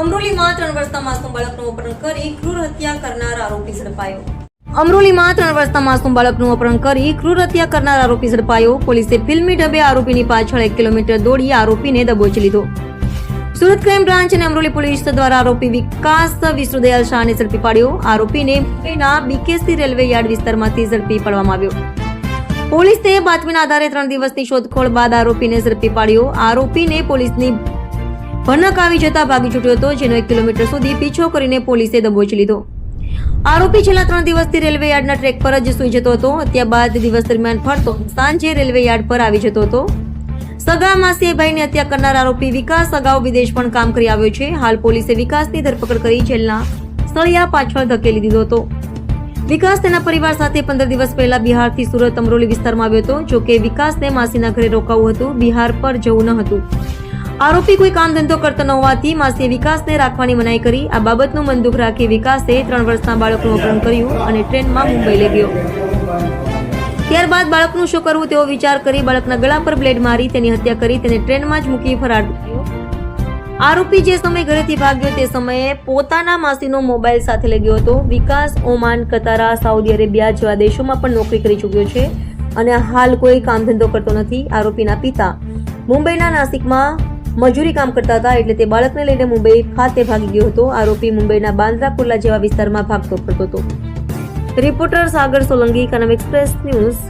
અમરોલીમાં ત્રણ વર્ષના માસનું બાળકનું અપહરણ કરી ક્રૂર હત્યા કરનાર આરોપી ઝડપાયો. અમરોલીમાં ત્રણ વર્ષના માસનું બાળકનું અપહરણ કરી ક્રૂર હત્યા કરનાર આરોપી ઝડપાયો. પોલીસે ફિલ્મી ઢબે આરોપીની પાછળ એક કિલોમીટર દોડી આરોપીને દબોચી લીધો. સુરત ક્રાઇમ બ્રાન્ચ અને અમરોલી પોલીસ દ્વારા આરોપી વિકાસ વિષ્ણુદયાલ શાહને ઝડપી પાડ્યો. આરોપીને મુંબઈના બીકેસી રેલવે યાર્ડ વિસ્તારમાંથી ઝડપી પાડવામાં આવ્યો. પોલીસે બાતમીના આધારે ત્રણ દિવસની શોધખોળ બાદ આરોપીને ઝડપી પાડ્યો. આરોપીને પોલીસની ભનક આવી જતા ભાગી છૂટ્યો હતો, જેનો એક કિલોમીટર સુધી પીછો કરીને પોલીસે દબોચી લીધો. આરોપી છેલ્લા ત્રણ દિવસથી રેલવે યાર્ડના ટ્રેક પર જ સૂઈ જતો હતો. ત્યારબાદ દિવસ દરમિયાન ફરતો સાંજે રેલવે યાર્ડ પર આવી જતો હતો. સગા માસીએ ભાઈને હત્યા કરનાર આરોપી વિકાસ અગાઉ વિદેશ પણ કામ કરી આવ્યો છે. હાલ પોલીસે વિકાસની ધરપકડ કરી જેલના સળિયા પાછળ ધકેલી દીધો હતો. વિકાસ તેના પરિવાર સાથે પંદર દિવસ પહેલા બિહારથી સુરત અમરોલી વિસ્તારમાં આવ્યો હતો જો કે વિકાસને માસીના ઘરે રોકાવું હતું. બિહાર પર જવું ન હતું. આરોપી કોઈ કામ ધંધો કરતો ન હોવાથી માસી વિકાસને રાખવાની મનાઈ કરી. આ બાબતનું મન દુઃખ રાખી વિકાસે ત્રણ વર્ષના બાળકનું અપહરણ કર્યું અને ટ્રેનમાં મુંબઈ લઈ ગયો. ત્યારબાદ બાળકનું શું કરવું તેવો વિચાર કરી બાળકના ગળા પર બ્લેડ મારી તેની હત્યા કરી તેને ટ્રેનમાં જ મૂકી ફરાર આરોપી જે સમયે ઘરેથી ભાગ્યો તે સમયે પોતાના માસીનો મોબાઈલ સાથે લઈ ગયો હતો. વિકાસ, ઓમાન, કતારા, સાઉદી અરેબિયા જેવા દેશોમાં પણ નોકરી કરી ચૂક્યો છે અને હાલ કોઈ કામ ધંધો કરતો નથી. આરોપીના પિતા મુંબઈના નાસિકમાં મજૂરી કામ કરતા હતા એટલે તે બાળકને લઈને મુંબઈ ખાતે ભાગી ગયો હતો. આરોપી મુંબઈના બાંદ્રા કુર્લા જેવા વિસ્તારમાં ભાગતો ફરતો હતો. Reporter Sagar Solanki કનમ express news.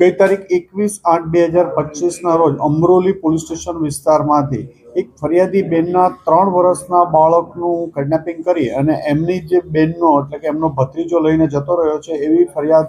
ગઈ તારીખ એકવીસ આઠ બે હજાર પચીસના રોજ અમરોલી પોલીસ સ્ટેશન વિસ્તારમાંથી એક ફરિયાદી બેનના ત્રણ વર્ષના બાળકનું કિડનેપિંગ કરી અને એમની જે બેનનો, એટલે કે એમનો ભત્રીજો લઈને જતો રહ્યો છે, એવી ફરિયાદ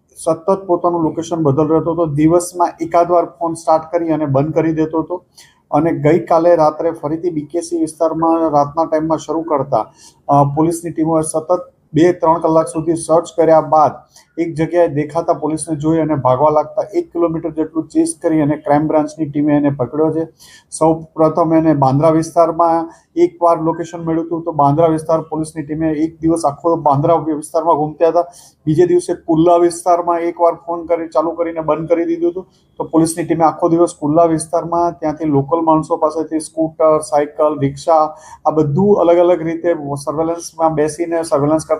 સતત પોતાનું લોકેશન બદલ રહેતો હતો. દિવસમાં એકાદ વાર ફોન સ્ટાર્ટ કરી અને બંધ કરી દેતો હતો. અને ગઈકાલે રાત્રે ફરીથી બીકેસી વિસ્તારમાં રાતના ટાઈમમાં શરૂ કરતા પોલીસની ટીમોએ સતત બે ત્રણ કલાક સુધી સર્ચ કર્યા બાદ એક જગ્યાએ દેખાતા પોલીસને જોઈ અને ભાગવા લાગતા એક કિલોમીટર જેટલું ચેસ કરી અને ક્રાઇમ બ્રાન્ચની ટીમે એને પકડ્યો છે. સૌ પ્રથમ એને બાંદ્રા વિસ્તારમાં એક વાર લોકેશન મળ્યું હતું તો બાંદ્રા વિસ્તાર પોલીસની ટીમે એક દિવસ આખો બાંદ્રા વિસ્તારમાં ઘૂમત્યા હતા. બીજે દિવસે કુલ્લા વિસ્તારમાં એક વાર ફોન કરી, ચાલુ કરીને બંધ કરી દીધું હતું. તો પોલીસની ટીમે આખો દિવસ કુલ્લા વિસ્તારમાં ત્યાંથી લોકલ માણસો પાસેથી સ્કૂટર સાયકલ, રિક્ષા આ બધું અલગ અલગ રીતે સર્વેલન્સમાં બેસીને સર્વેલન્સ કરતા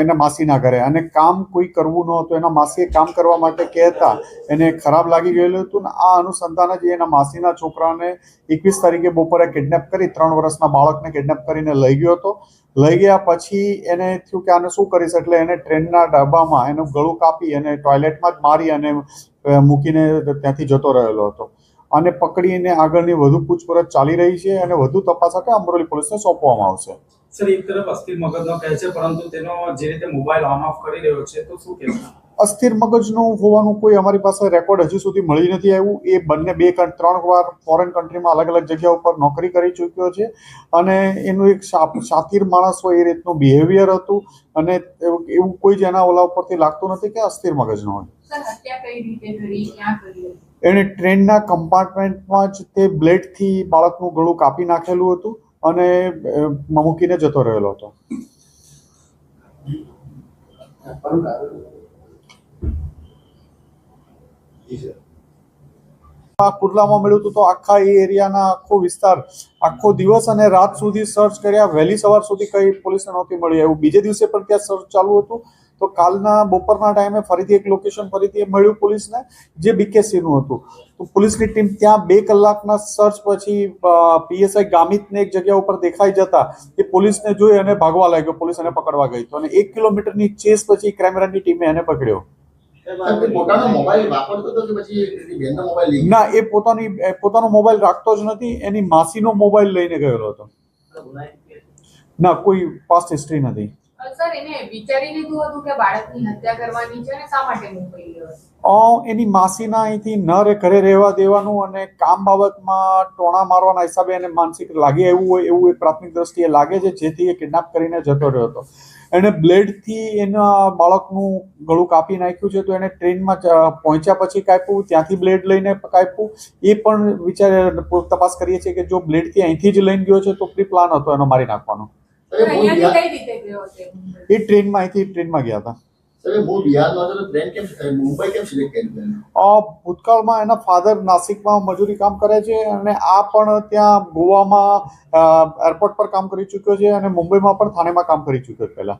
એના માસીના ઘરે. અને કામ કોઈ કરવું ન હતું. એના માસીએ કામ કરવા માટે કહેતા. એને ખરાબ લાગી ગયેલું હતું ને આ અનુસંધાન જ એના માસીના છોકરાને એકવીસ તારીખે બપોરે કિડનેપ કરી, ત્રણ વર્ષના બાળકને કિડનેપ કરીને લઈ ગયો હતો. લઈ ગયા પછી એને થયું કે આને શું કરીશ? એટલે એને ટ્રેનના ડબ્બામાં એનું ગળું કાપી અને ટોયલેટમાં જ મારી અને મૂકીને ત્યાંથી જતો રહેલો હતો. અને પકડીને આગળની વધુ પૂછપરછ ચાલી રહી છે અને વધુ તપાસ માટે અમરોલી પોલીસને સોંપવામાં આવશે. સર એક તરફ અસ્થિર મગજનો કહે છે પરંતુ તેનો જે રીતે મોબાઈલ ઓન ઓફ કરી રહ્યો છે તો શું કહેશો અસ્થિર મગજનું હોવાનું કોઈ અમારી પાસે રેકોર્ડ હજી સુધી મળી નથી આવ્યું. એ બંને બે ત્રણ વાર ફોરેન કન્ટ્રીમાં અલગ અલગ જગ્યા ઉપર નોકરી કરી ચૂક્યો છે અને એનું એક શાતિર શાતીર માણસ હોય એ રીતનું બિહેવિયર હતું અને એવું એવું કોઈ જ એના ઓલા ઉપરથી લાગતું નથી કે અસ્થિર મગજનો હોય. એણે ટ્રેનના કમ્પાર્ટમેન્ટમાં જ તે બ્લેડથી બાળકનું ગળું કાપી નાખેલું હતું અને મૂકીને જતો રહેલો હતો. આ કુર્લામાં મળ્યું હતું તો આખા એ એરિયાના આખો વિસ્તાર, આખો દિવસ અને રાત સુધી સર્ચ કર્યા. વહેલી સવાર સુધી કઈ પોલીસને નહોતી મળી. એવું બીજે દિવસે પણ ત્યાં સર્ચ ચાલુ હતું. તો કાલના બપોરના ટાઈમે ફરીથી એક લોકેશન ફરીથી એ મળ્યું પોલીસને જે બીકેસીનું હતું. તો પોલીસની ટીમ ત્યાં બે કલાકના સર્ચ પછી પીએસઆઈ ગામિતને એક જગ્યા ઉપર દેખાઈ જતા એ પોલીસને જોઈ અને ભાગવા લાગ્યો. પોલીસ એને પકડવા ગઈ. તો અને એક કિલોમીટરની ચેસ પછી ક્રાઇમ ટીમે એને પકડ્યો. ના એ પોતાની પોતાનો મોબાઈલ રાખતો જ નથી. એની માસીનો મોબાઈલ લઈને ગયેલો હતો. ના કોઈ પાસ્ટ હિસ્ટ્રી નથી. એને માસીના અહીંથી ન ઘરે રહેવા દેવાનું અને કામ બાબતમાં ટોણા મારવાના હિસાબે એને માનસિક લાગી આવ્યું હોય, એવું એક પ્રાથમિક દ્રષ્ટિએ લાગે છે, જેથી એ કિડનેપ કરીને જતો રહ્યો હતો. એણે બ્લેડથી એના બાળકનું ગળું કાપી નાખ્યું છે, તો એને ટ્રેનમાં પહોંચ્યા પછી કાપ્યું, ત્યાંથી બ્લેડ લઈને કાપ્યું. એ પણ વિચાર, તપાસ કરીએ છીએ કે જો બ્લેડથી અહીંથી જ લઈને ગયો છે, તો પ્રી પ્લાન હતો એનો મારી નાખવાનો. એ ટ્રેનમાં અહીંથી ટ્રેનમાં ગયા હતા. ભૂતકાળમાં એના ફાધર નાસિકમાં મજૂરી કામ કરે છે અને આ પણ ત્યાં ગોવામાં એરપોર્ટ પર કામ કરી ચૂક્યો છે અને મુંબઈમાં પણ થાણેમાં કામ કરી ચૂક્યો છે પહેલા.